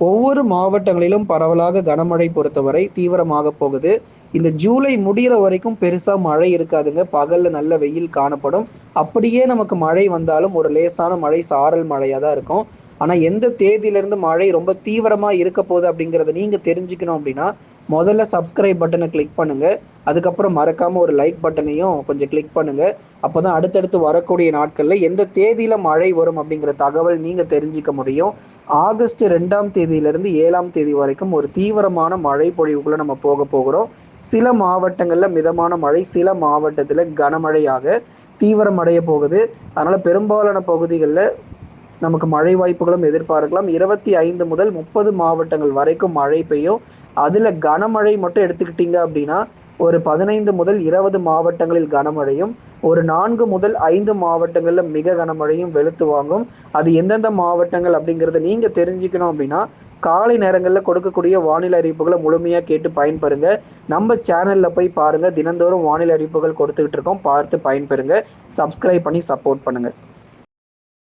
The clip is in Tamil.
ஒவ்வொரு மாவட்டங்களிலும் பரவலாக கனமழை பொறுத்தவரை தீவிரமாக போகுது. இந்த ஜூலை முடிகிற வரைக்கும் பெருசா மழை இருக்காதுங்க. பகல்ல நல்ல வெயில் காணப்படும். அப்படியே நமக்கு மழை வந்தாலும் ஒரு லேசான மழை சாரல் மழையா தான் இருக்கும். ஆனா எந்த தேதியிலிருந்து மழை ரொம்ப தீவிரமா இருக்க போகுது அப்படிங்கறத நீங்க தெரிஞ்சுக்கணும் அப்படின்னா முதல்ல சப்ஸ்கிரைப் பட்டனை கிளிக் பண்ணுங்க. அதுக்கப்புறம் மறக்காம ஒரு லைக் பட்டனையும் கொஞ்சம் கிளிக் பண்ணுங்க. அப்போதான் அடுத்தடுத்து வரக்கூடிய நாட்கள்ல எந்த தேதியில மழை வரும் அப்படிங்கிற தகவல் நீங்க தெரிஞ்சுக்க முடியும். ஆகஸ்ட் ரெண்டாம் தேதியிலிருந்து ஏழாம் தேதி வரைக்கும் ஒரு தீவிரமான மழை பொழிவுக்குள்ள நம்ம போக போகிறோம். சில மாவட்டங்கள்ல மிதமான மழை சில மாவட்டத்துல கனமழையாக தீவிரமடைய போகுது. அதனால பெரும்பாலான பகுதிகளில் நமக்கு மழை வாய்ப்புகளும் எதிர்பார்க்கலாம். இருபத்தி ஐந்து முதல் முப்பது மாவட்டங்கள் வரைக்கும் மழை பெய்யும். அதுல கனமழை மட்டும் எடுத்துக்கிட்டீங்க அப்படின்னா ஒரு பதினைந்து முதல் இருபது மாவட்டங்களில் கனமழையும் ஒரு நான்கு முதல் ஐந்து மாவட்டங்களில் மிக கனமழையும் வெளுத்து வாங்கும். அது எந்தெந்த மாவட்டங்கள் அப்படிங்கிறத நீங்க தெரிஞ்சுக்கணும் அப்படின்னா காலை நேரங்களில் கொடுக்கக்கூடிய வானிலை அறிவிப்புகளை முழுமையாக கேட்டு பயன்பெறுங்க. நம்ம சேனலில் போய் பாருங்கள் தினந்தோறும் வானிலை அறிவிப்புகள் கொடுத்துக்கிட்டு இருக்கோம். பார்த்து பயன்பெறுங்க. சப்ஸ்கிரைப் பண்ணி சப்போர்ட் பண்ணுங்கள்